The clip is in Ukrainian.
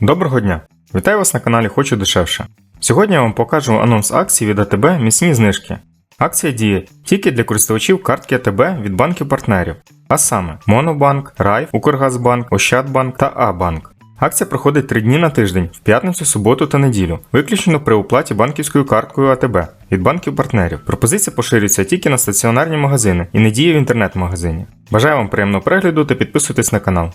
Доброго дня! Вітаю вас на каналі Хочу дешевше. Сьогодні я вам покажу анонс акції від АТБ Міцні знижки. Акція діє тільки для користувачів картки АТБ від банків-партнерів, а саме Монобанк, Райф, Укргазбанк, Ощадбанк та А-банк. Акція проходить 3 дні на тиждень в п'ятницю, суботу та неділю, виключно при оплаті банківською карткою АТБ від банків-партнерів. Пропозиція поширюється тільки на стаціонарні магазини і не діє в інтернет-магазині. Бажаю вам приємного перегляду та підписуйтесь на канал.